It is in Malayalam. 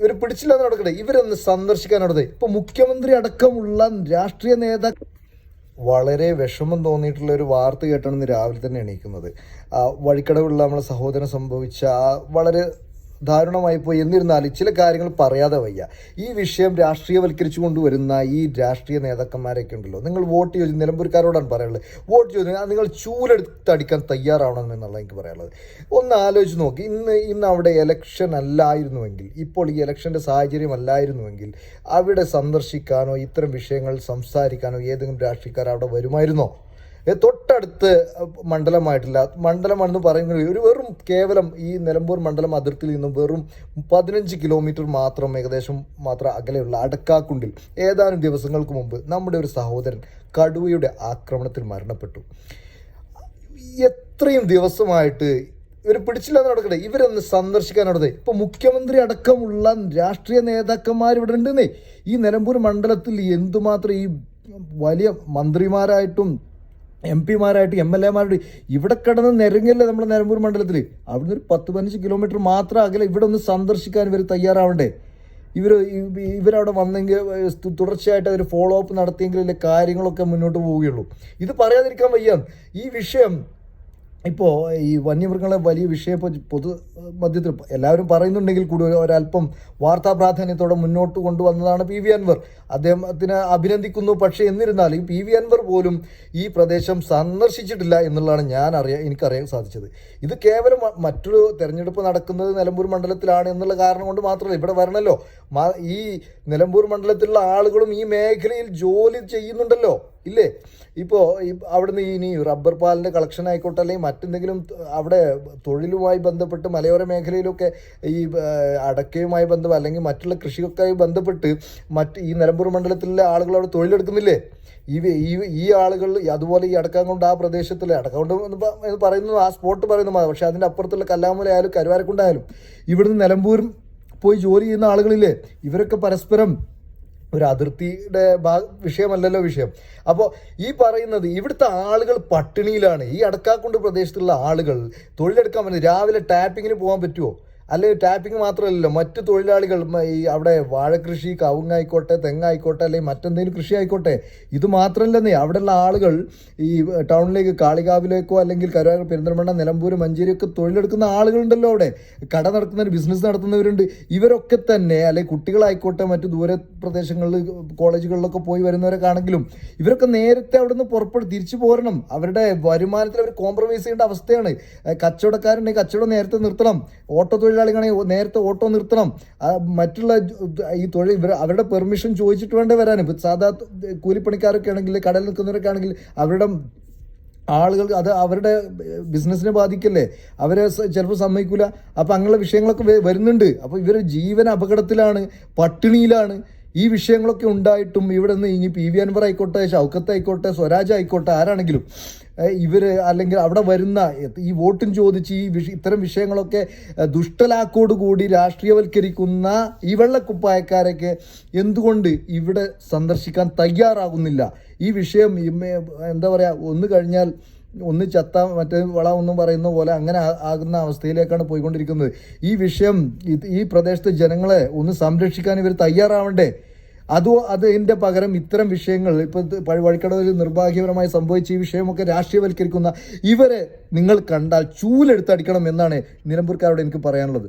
ഇവർ പിടിച്ചില്ലാന്ന് നടക്കട്ടെ. ഇവരൊന്ന് സന്ദർശിക്കാൻ നടത്തേ ഇപ്പൊ മുഖ്യമന്ത്രി അടക്കമുള്ള രാഷ്ട്രീയ നേതാക്കൾ വളരെ വിഷമം തോന്നിയിട്ടുള്ള ഒരു വാർത്ത കേട്ടാണ് ഇന്ന് രാവിലെ തന്നെ എണീക്കുന്നത്. വഴിക്കടവുള്ള നമ്മളെ സഹോദരൻ സംഭവിച്ച വളരെ ദാരുണമായി പോയി. എന്നിരുന്നാലും ചില കാര്യങ്ങൾ പറയാതെ വയ്യ. ഈ വിഷയം രാഷ്ട്രീയവൽക്കരിച്ചു കൊണ്ടുവരുന്ന ഈ രാഷ്ട്രീയ നേതാക്കന്മാരൊക്കെ ഉണ്ടല്ലോ. നിങ്ങൾ വോട്ട് ചോദിച്ചു നിലമ്പൂർക്കാരോടാണ് പറയാനുള്ളത്. വോട്ട് ചോദിച്ചു നിങ്ങൾ ചൂലെടുത്ത് അടിക്കാൻ തയ്യാറാവണം എന്നുള്ള എനിക്ക് പറയാനുള്ളത്. ഒന്ന് ആലോചിച്ച് നോക്കി. ഇന്ന് ഇന്ന് അവിടെ എലക്ഷൻ അല്ലായിരുന്നുവെങ്കിൽ ഇപ്പോൾ ഈ ഇലക്ഷന്റെ സാഹചര്യം അല്ലായിരുന്നുവെങ്കിൽ അവിടെ സന്ദർശിക്കാനോ ഇത്തരം വിഷയങ്ങൾ സംസാരിക്കാനോ ഏതെങ്കിലും രാഷ്ട്രീയക്കാർ അവിടെ വരുമായിരുന്നോ? തൊട്ടടുത്ത് മണ്ഡലമായിട്ടില്ല. മണ്ഡലമാണെന്ന് പറയുന്നത് ഒരു വെറും കേവലം ഈ നിലമ്പൂർ മണ്ഡലം അതിർത്തിയിൽ നിന്നും വെറും പതിനഞ്ച് കിലോമീറ്റർ മാത്രം ഏകദേശം മാത്രം അകലെയുള്ള അടക്കാക്കുണ്ടിൽ ഏതാനും ദിവസങ്ങൾക്ക് മുമ്പ് നമ്മുടെ ഒരു സഹോദരൻ കടുവയുടെ ആക്രമണത്തിൽ മരണപ്പെട്ടു. എത്രയും ദിവസമായിട്ട് ഇവർ പിടിച്ചില്ലാന്ന് നടക്കട്ടെ. ഇവരൊന്ന് സന്ദർശിക്കാൻ നടത്തേ ഇപ്പൊ മുഖ്യമന്ത്രി അടക്കമുള്ള രാഷ്ട്രീയ നേതാക്കന്മാർ ഇവിടെ ഉണ്ടെന്നേ. ഈ നിലമ്പൂർ മണ്ഡലത്തിൽ എന്തുമാത്രം ഈ വലിയ മന്ത്രിമാരായിട്ടും എം പിമാരായിട്ട് എം എൽ എമാരുടെ ഇവിടെ കിടന്ന് നിരങ്ങില്ലേ നമ്മുടെ നിലമ്പൂർ മണ്ഡലത്തിൽ അവിടുന്ന് ഒരു പത്ത് പതിനഞ്ച് കിലോമീറ്റർ മാത്രം അകലെ ഇവിടെ ഒന്ന് സന്ദർശിക്കാൻ ഇവർ തയ്യാറാവണ്ടേ? ഇവർ ഇവരവിടെ വന്നെങ്കിൽ തുടർച്ചയായിട്ട് അവർ ഫോളോ അപ്പ് നടത്തിയെങ്കിലല്ലേ കാര്യങ്ങളൊക്കെ മുന്നോട്ട് പോവുകയുള്ളൂ. ഇത് പറയാതിരിക്കാൻ വയ്യ. ഈ വിഷയം ഇപ്പോൾ ഈ വന്യമൃഗങ്ങളെ വലിയ വിഷയം പൊതു മധ്യത്തിൽ എല്ലാവരും പറയുന്നുണ്ടെങ്കിൽ കൂടി ഒരു- ഒരല്പം വാർത്താ പ്രാധാന്യത്തോടെ മുന്നോട്ട് കൊണ്ടുവന്നതാണ് പി വി അൻവർ. അദ്ദേഹത്തിന് അഭിനന്ദിക്കുന്നു. പക്ഷേ എന്നിരുന്നാലും ഈ പി വി അൻവർ പോലും ഈ പ്രദേശം സന്ദർശിച്ചിട്ടില്ല എന്നുള്ളതാണ് ഞാൻ അറിയാൻ എനിക്കറിയാൻ സാധിച്ചത്. ഇത് കേവലം മറ്റൊരു തെരഞ്ഞെടുപ്പ് നടക്കുന്നത് നിലമ്പൂർ മണ്ഡലത്തിലാണ് എന്നുള്ള കാരണം കൊണ്ട് മാത്രമല്ല ഇവിടെ വരണമല്ലോ ഈ നിലമ്പൂർ മണ്ഡലത്തിലുള്ള ആളുകളും ഈ മേഖലയിൽ ജോലി ചെയ്യുന്നുണ്ടല്ലോ ഇല്ലേ ഇപ്പോൾ അവിടുന്ന് ഇനി റബ്ബർ പാലിന്റെ കളക്ഷൻ ആയിക്കോട്ടെ അല്ലെങ്കിൽ മറ്റെന്തെങ്കിലും അവിടെ തൊഴിലുമായി ബന്ധപ്പെട്ട് മലയോര മേഖലയിലൊക്കെ ഈ അടക്കയുമായി ബന്ധം അല്ലെങ്കിൽ മറ്റുള്ള കൃഷിയൊക്കെ ബന്ധപ്പെട്ട് മറ്റ് ഈ നിലമ്പൂർ മണ്ഡലത്തിലെ ആളുകൾ അവിടെ തൊഴിലെടുക്കുന്നില്ലേ ഈ ഈ ആളുകൾ അതുപോലെ ഈ അടക്കാങ്കൊണ്ട് ആ പ്രദേശത്തിലെ അടക്കാങ്കൊണ്ട് എന്ന് പറയുന്നത് ആ സ്പോട്ട് പറയുന്നത്. പക്ഷേ അതിന്റെ അപ്പുറത്തുള്ള കല്ലാമൂലയായാലും കരുവാരക്കുണ്ടായാലും ഇവിടുന്ന് നിലമ്പൂരും പോയി ജോലി ചെയ്യുന്ന ആളുകളില്ലേ ഇവരൊക്കെ പരസ്പരം ഒരു അതിർത്തിയുടെ ഭാ വിഷയമല്ലല്ലോ വിഷയം. അപ്പോൾ ഈ പറയുന്നത് ഇവിടുത്തെ ആളുകൾ പട്ടിണിയിലാണ്. ഈ അടക്കാക്കുണ്ട് പ്രദേശത്തുള്ള ആളുകൾ തൊഴിലെടുക്കാൻ പറ്റുന്നത് രാവിലെ ടാപ്പിങ്ങിന് പോകാൻ പറ്റുമോ അല്ലെങ്കിൽ ടാപ്പിംഗ് മാത്രമല്ലല്ലോ മറ്റു തൊഴിലാളികൾ ഈ അവിടെ വാഴക്കൃഷി കവുങ്ങായിക്കോട്ടെ തെങ്ങായിക്കോട്ടെ അല്ലെങ്കിൽ മറ്റെന്തെങ്കിലും കൃഷി ആയിക്കോട്ടെ ഇത് മാത്രമല്ലെന്നേ അവിടെയുള്ള ആളുകൾ ഈ ടൗണിലേക്ക് കാളികാവിലേക്കോ അല്ലെങ്കിൽ കരുവാര പെരിന്തൽമണ്ണ നിലമ്പൂർ മഞ്ചേരിയൊക്കെ തൊഴിലെടുക്കുന്ന ആളുകളുണ്ടല്ലോ അവിടെ. കട നടത്തുന്നവർ ബിസിനസ് നടത്തുന്നവരുണ്ട്. ഇവരൊക്കെ തന്നെ അല്ലെങ്കിൽ കുട്ടികളായിക്കോട്ടെ മറ്റു ദൂര പ്രദേശങ്ങളിൽ കോളേജുകളിലൊക്കെ പോയി വരുന്നവരൊക്കെ ആണെങ്കിലും ഇവരൊക്കെ നേരത്തെ അവിടെ നിന്ന് പുറപ്പെട്ട് തിരിച്ചു പോരണം. അവരുടെ വരുമാനത്തിൽ അവർ കോംപ്രമൈസ് ചെയ്യേണ്ട അവസ്ഥയാണ്. കച്ചവടക്കാരുണ്ടെങ്കിൽ കച്ചവടം നേരത്തെ നിർത്തണം. ഓട്ടോ തൊഴിലാളികളാണെങ്കിൽ നേരത്തെ ഓട്ടോ നിർത്തണം. മറ്റുള്ള ഈ തൊഴിൽ ഇവർ അവരുടെ പെർമിഷൻ ചോദിച്ചിട്ട് വേണ്ടേ വരാനും. ഇപ്പം സാധാ കൂലിപ്പണിക്കാരൊക്കെ ആണെങ്കിൽ കടയിൽ നിൽക്കുന്നവരൊക്കെ ആണെങ്കിൽ അവരുടെ ആളുകൾ അത് അവരുടെ ബിസിനസ്സിനെ ബാധിക്കല്ലേ? അവരെ ചിലപ്പോൾ സമ്മതിക്കില്ല അപ്പം അങ്ങനെയുള്ള വിഷയങ്ങളൊക്കെ വരുന്നുണ്ട്. അപ്പോൾ ഇവർ ജീവൻ അപകടത്തിലാണ് പട്ടിണിയിലാണ്. ഈ വിഷയങ്ങളൊക്കെ ഉണ്ടായിട്ടും ഇവിടെ നിന്ന് ഇനി പി വി അൻവർ ആയിക്കോട്ടെ ഷൗക്കത്ത് ആയിക്കോട്ടെ സ്വരാജ് ആയിക്കോട്ടെ ആരാണെങ്കിലും ഇവർ അല്ലെങ്കിൽ അവിടെ വരുന്ന ഈ വോട്ടും ചോദിച്ച് ഈ വിഷ ഇത്തരം വിഷയങ്ങളൊക്കെ ദുഷ്ടലാക്കോടുകൂടി ദുഷ്ടലാക്കോട് കൂടി രാഷ്ട്രീയവൽക്കരിക്കുന്ന ഈ വെള്ളക്കുപ്പായക്കാരൊക്കെ എന്തുകൊണ്ട് ഇവിടെ സന്ദർശിക്കാൻ തയ്യാറാകുന്നില്ല? ഈ വിഷയം എന്താ പറയുക ഒന്ന് കഴിഞ്ഞാൽ ഒന്ന് ചത്ത മറ്റേ വള ഒന്നും പറയുന്ന പോലെ അങ്ങനെ ആകുന്ന അവസ്ഥയിലേക്കാണ് പോയിക്കൊണ്ടിരിക്കുന്നത്. ഈ വിഷയം ഈ പ്രദേശത്തെ ജനങ്ങളെ ഒന്ന് സംരക്ഷിക്കാൻ ഇവർ തയ്യാറാവണ്ടേ? അതോ അതിന്റെ പകരം ഇത്തരം വിഷയങ്ങൾ ഇപ്പോൾ വഴിക്കടവിൽ നിർഭാഗ്യപരമായി സംഭവിച്ച ഈ വിഷയമൊക്കെ രാഷ്ട്രീയവൽക്കരിക്കുന്ന ഇവരെ നിങ്ങൾ കണ്ടാൽ ചൂലെടുത്തടിക്കണം എന്നാണ് നിലമ്പൂർക്കാരോട് എനിക്ക് പറയാനുള്ളത്.